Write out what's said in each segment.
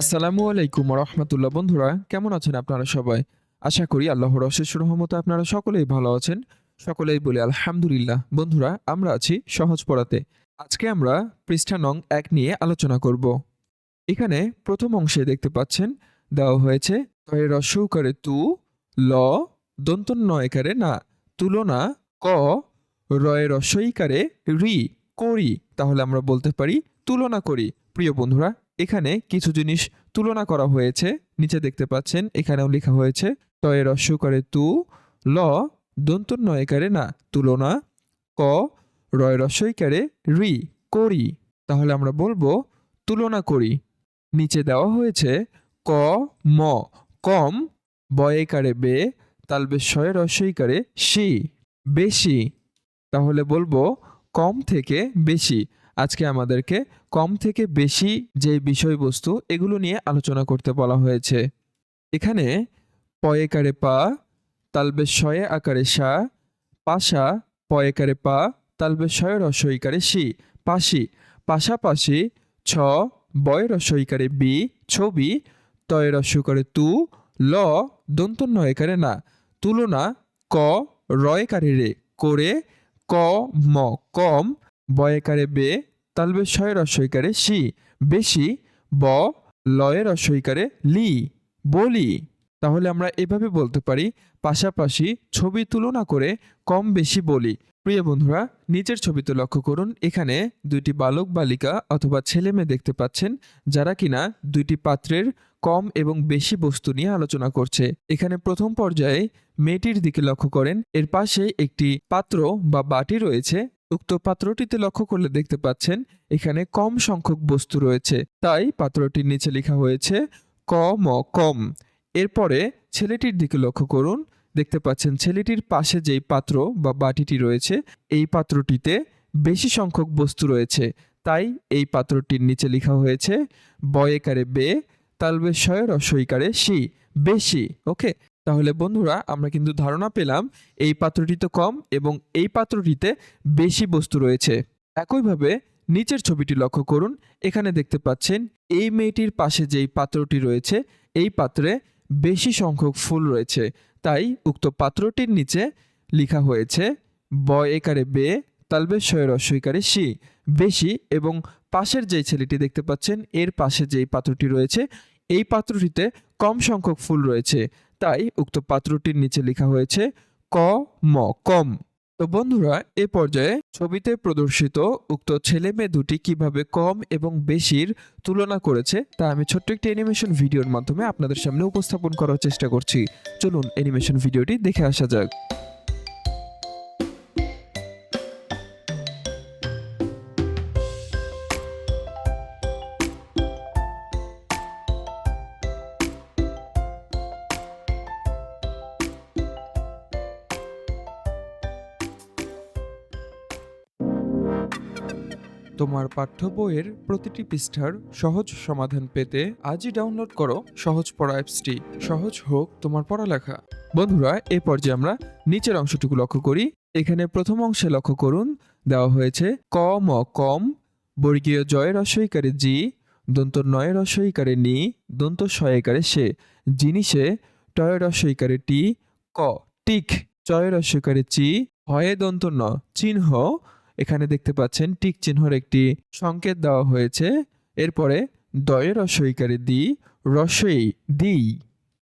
আসসালামু আলাইকুম রহমতুল্লাহ বন্ধুরা, কেমন আছেন আপনারা সবাই? আশা করি আল্লাহর অশেষ রহমতে আপনারা সকলেই ভালো আছেন। সকলেই বলি আলহামদুলিল্লাহ। বন্ধুরা, আমরা আছি সহজ পড়াতে। আজকে আমরা পৃষ্ঠা নং এক নিয়ে আলোচনা করব। এখানে প্রথম অংশে দেখতে পাচ্ছেন, দেওয়া হয়েছে তয়ে রস্যৌকারে তু, ল দন্তন নয়কারে না। তুলনা ক রয়ে রস্যইকারে রি, করি। তাহলে আমরা বলতে পারি, তুলনা করি। প্রিয় বন্ধুরা এখানে কিছু জিনিস তুলনা করা হয়েছে। নিচে দেখতে পাচ্ছেন, এখানেও লেখা হয়েছে তয়ে রস্যকারে তু, ল দন্তন নয়কারে না, তুলনা, ক রয় রস্যইকারে রি, করি। তাহলে আমরা বলব, তুলনা করি। নিচে দেওয়া হয়েছে, ক, ম, কম, বয়েকারে বে তালবে শয় রস্যইকারে সি বেশি। তাহলে বলব, কম থেকে বেশি। আজকে আমাদেরকে কম থেকে বেশি যে বিষয়বস্তু এগুলো নিয়ে আলোচনা করতে বলা হয়েছে। এখানে পয়েকারে পা, তালবে শয়ে আকারে সা, পাশা পয়েকারে পা, তালবে শয়ে রসইকারে সি পাশি, পাশাপাশি ছ বয় রসইকারে বি, ছবি, তয় রস্যকারে তু, ল দন্ত নয়কারে না, তুলনা ক রয়কারে রে, করে ক ম, কম বয়েকারে বে, তালবে শয় রস্যইকারে সি বেশি ব লয়ের রস্যইকারে লি, বলি। তাহলে আমরা এভাবে বলতে পারি, পাশাপাশি ছবি তুলনা করে কম বেশি বলি। প্রিয় বন্ধুরা, নিচের ছবিতে লক্ষ্য করুন, এখানে দুইটি বালক, বালিকা অথবা ছেলে মেয়ে দেখতে পাচ্ছেন, যারা কিনা দুইটি পাত্রের কম এবং বেশি বস্তু নিয়ে আলোচনা করছে। এখানে প্রথম পর্যায়ে মেয়েটির দিকে লক্ষ্য করেন, এর পাশে একটি পাত্র বা বাটি রয়েছে উক্ত পাত্রটিতে লক্ষ্য করলে দেখতে পাচ্ছেন, এখানে কম সংখ্যক বস্তু রয়েছে। তাই পাত্রটির নিচে লেখা হয়েছে, ক ম কম। এরপরে ছেলেটির দিকে লক্ষ্য করুন, দেখতে পাচ্ছেন ছেলেটির পাশে যেই পাত্র বা বাটিটি রয়েছে, এই পাত্রটিতে বেশি সংখ্যক বস্তু রয়েছে। তাই এই পাত্রটির নিচে লেখা হয়েছে বয়েকারে বে, তালবে শয় রসইকারে সি বেশি, ওকে? তাহলে বন্ধুরা, আমরা কিন্তু ধারণা পেলাম এই পাত্রটিতে কম এবং এই পাত্রটিতে বেশি বস্তু রয়েছে। একইভাবে নিচের ছবিটি লক্ষ্য করুন, এখানে দেখতে পাচ্ছেন এই মেয়েটির পাশে যেই পাত্রটি রয়েছে, এই পাত্রে বেশি সংখ্যক ফুল রয়েছে। তাই উক্ত পাত্রটির নিচে লেখা হয়েছে ব একারে বে, তালবে শয় রস্যইকারে সি বেশি এবং পাশের যেই ছেলেটি দেখতে পাচ্ছেন, এর পাশে যেই পাত্রটি রয়েছে, এই পাত্রটিতে কম সংখ্যক ফুল রয়েছে। তাই উক্ত পাত্রটির নিচে লেখা হয়েছে ক, ম, কম। তো বন্ধুরা, এ পর্যায়ে ছবিতে প্রদর্শিত উক্ত ছেলে মেয়ে দুটি কীভাবে কম এবং বেশির তুলনা করেছে, তা আমি ছোট্ট একটি অ্যানিমেশন ভিডিওর মাধ্যমে আপনাদের সামনে উপস্থাপন করার চেষ্টা করছি। চলুন অ্যানিমেশন ভিডিওটি দেখে আসা যাক। তোমার পাঠ্য বইয়ের প্রতিটি পৃষ্ঠার সহজ সমাধান পেতে আজই ডাউনলোড করো সহজ পড়া অ্যাপসটি। সহজ হোক তোমার পড়ালেখা। বন্ধুরা এই পর্যায়ে আমরা নিচের অংশটুকু লক্ষ্য করি। এখানে প্রথম অংশে লক্ষ্য করুন, দেওয়া হয়েছে ক ম কম বর্গীয় জয় রসইকারে জি, দন্ত নয় রসইকারে নি, দন্ত শয়কারে সে। জিনিসে টয় রসইকারে টি, ক, টিক, চয় রসইকারে চি, হয়ে দন্ত ন, চিহ্ন এখানে দেখতে পাচ্ছেন টিক চিহ্নর একটি সংকেত দেওয়া হয়েছে। এরপরে দয়ের রসইকারে দি, রসই দিই।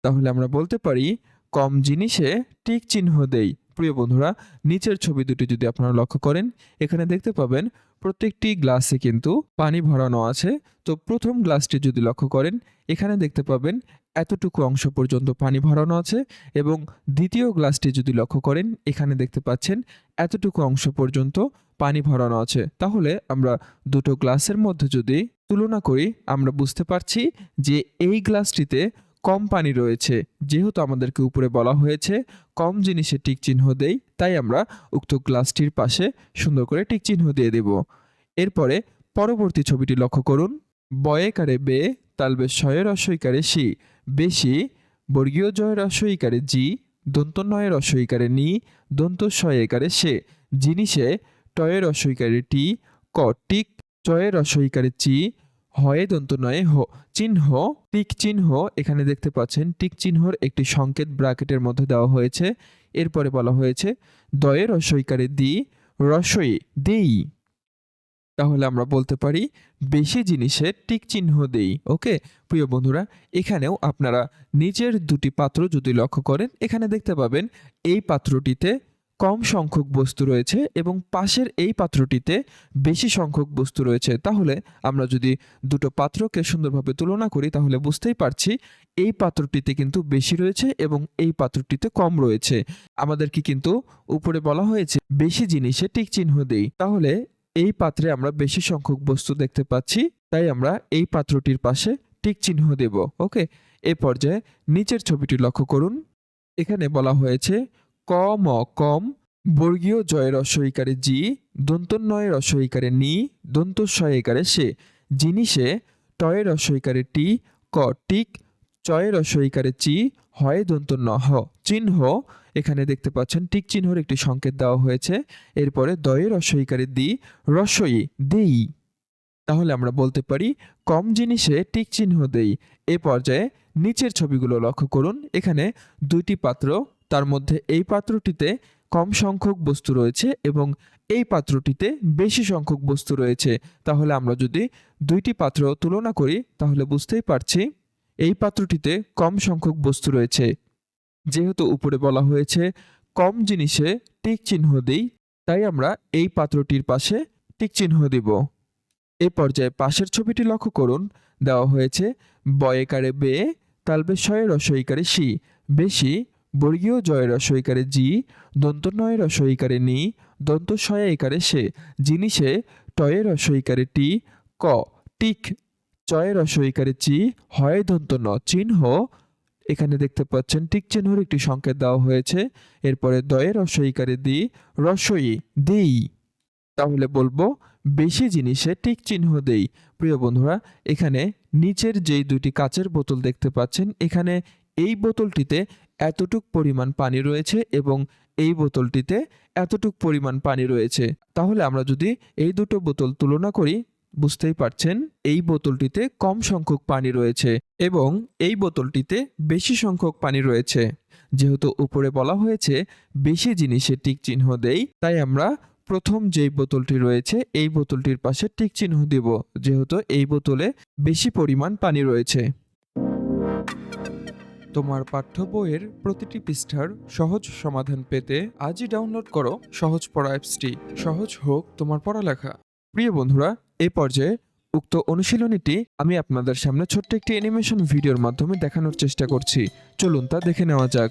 তাহলে আমরা বলতে পারি, কম জিনিসে টিক চিহ্ন দেই। প্রিয় বন্ধুরা, নিচের ছবি দুটি যদি আপনারা লক্ষ্য করেন, এখানে দেখতে পাবেন প্রত্যেকটি গ্লাসে কিন্তু পানি ভরানো আছে। তো প্রথম গ্লাসটি যদি লক্ষ্য করেন, এখানে দেখতে পাবেন এতটুকু অংশ পর্যন্ত পানি ভরানো আছে এবং দ্বিতীয় গ্লাসটি যদি লক্ষ্য করেন, এখানে দেখতে পাচ্ছেন এতটুকু অংশ পর্যন্ত পানি ভরানো আছে। তাহলে আমরা দুটো গ্লাসের মধ্যে যদি তুলনা করি, আমরা বুঝতে পারছি যে এই গ্লাসটিতে কম পানি রয়েছে, যেহেতু আমাদেরকে উপরে বলা হয়েছে, কম জিনিসে টিক চিহ্ন দেই, তাই আমরা উক্ত গ্লাসটির পাশে সুন্দর করে টিক চিহ্ন দিয়ে দেব। এরপরে পরবর্তী ছবিটি লক্ষ্য করুন। বয়েকারে বে, তালবে শয়ের রসইকারে সি বেশি বর্গীয় জয় রসইকারে জি, দন্ত নয় রসইকারে নি, দন্ত শয়েকারে সে জিনিসে টয়ের রসইকারে টি, ক, টিক চয়ের রসইকারে চি হয়ে দন্ত নয়ে হ, চিহ্ন, টিক চিহ্ন, এখানে দেখতে পাচ্ছেন, টিক চিহ্নর একটি সংকেত ব্র্যাকেটের মধ্যে দেওয়া হয়েছে। এরপরে বলা হয়েছে, দয়ে রসইকারে দি, রসই, দেই। তাহলে আমরা বলতে পারি, বেশি জিনিসে টিক চিহ্ন দেই, ওকে? প্রিয় বন্ধুরা, এখানেও আপনারা নিজের দুটি পাত্র যদি লক্ষ্য করেন, এখানে দেখতে পাবেন, এই পাত্রটিতে কম সংখ্যক বস্তু রয়েছে এবং পাশের এই পাত্রটিতে বেশি সংখ্যক বস্তু রয়েছে। তাহলে আমরা যদি দুটো পাত্রকে সুন্দরভাবে তুলনা করি, তাহলে বুঝতেই পারছি এই পাত্রটিতে কিন্তু বেশি রয়েছে এবং এই পাত্রটিতে কম রয়েছে। আমাদেরকে কিন্তু উপরে বলা হয়েছে, বেশি জিনিসে টিক চিহ্ন দেই। তাহলে এই পাত্রে আমরা বেশি সংখ্যক বস্তু দেখতে পাচ্ছি, তাই আমরা এই পাত্রটির পাশে টিক চিহ্ন দেব, ওকে? এ পর্যায়ে নিচের ছবিটি লক্ষ্য করুন। এখানে বলা হয়েছে কম কম, বর্গীয় জয়ের রসইকারে জি, দন্তন্বয়ের রসইকারে নি দন্ত সয়কারে সে জিনিসে টয়ের রসইকারে টি, ক টিক, চয়ের রসইকারে চি, হয় দন্ত ন হ চিহ্ন, এখানে দেখতে পাচ্ছেন, টিক চিহ্নর একটি সংকেত দেওয়া হয়েছে। এরপরে দয়ের রসইকারে দি রসই দেই। তাহলে আমরা বলতে পারি, কম জিনিসে টিক চিহ্ন দেই। এ পর্যায়ে নিচের ছবিগুলো লক্ষ্য করুন। এখানে দুইটি পাত্র তার মধ্যে এই পাত্রটিতে কম সংখ্যক বস্তু রয়েছে এবং এই পাত্রটিতে বেশি সংখ্যক বস্তু রয়েছে। তাহলে আমরা যদি দুইটি পাত্র তুলনা করি, তাহলে বুঝতেই পারছি এই পাত্রটিতে কম সংখ্যক বস্তু রয়েছে। যেহেতু উপরে বলা হয়েছে কম জিনিসে টিক চিহ্ন দিই, তাই আমরা এই পাত্রটির পাশে টিক চিহ্ন দিব। এ পর্যায়ে পাশের ছবিটি লক্ষ্য করুন। দেওয়া হয়েছে, বয়েকারে বে, তালবে শয়ে রসইকারে সি বেশি বর্গীয় জয় রসইকারে জি দন্তনয় রসইকারে নি, দন্ত একারে সে জিনিসে টয়ে রসইকারে টি, ক, টিক, চয়ে রসইকারে চি, হয় দন্ত ন, চিহ্ন, এখানে দেখতে পাচ্ছেন টিক চিহ্নর একটি সংকেত দেওয়া হয়েছে, এরপরে দয়ে রসইকারে দি, রসই দেই। তাহলে বলব, বেশি জিনিসে টিক চিহ্ন দেই। প্রিয় বন্ধুরা, এখানে নিচের যেই দুটি কাচের বোতল দেখতে পাচ্ছেন, এখানে এই বোতলটিতে এতটুক পরিমাণ পানি রয়েছে এবং এই বোতলটিতে এতটুক পরিমাণ পানি রয়েছে। তাহলে আমরা যদি এই দুটো বোতল তুলনা করি, বুঝতেই পারছেন, এই বোতলটিতে কম সংখ্যক পানি রয়েছে এবং এই বোতলটিতে বেশি সংখ্যক পানি রয়েছে। যেহেতু উপরে বলা হয়েছে, বেশি জিনিসে টিক চিহ্ন দেই, তাই আমরা প্রথম যেই বোতলটি রয়েছে, এই বোতলটির পাশে টিক চিহ্ন দিব, যেহেতু এই বোতলে বেশি পরিমাণ পানি রয়েছে। তোমার পাঠ্য বইয়ের প্রতিটি পৃষ্ঠার সহজ সমাধান পেতে আজই ডাউনলোড করো সহজ পড়া অ্যাপসটি। সহজ হোক তোমার পড়ালেখা। প্রিয় বন্ধুরা, এ পর্যায়ে উক্ত অনুশীলনীটি আমি আপনাদের সামনে ছোট্ট একটি অ্যানিমেশন ভিডিওর মাধ্যমে দেখানোর চেষ্টা করছি। চলুন তা দেখে নেওয়া যাক।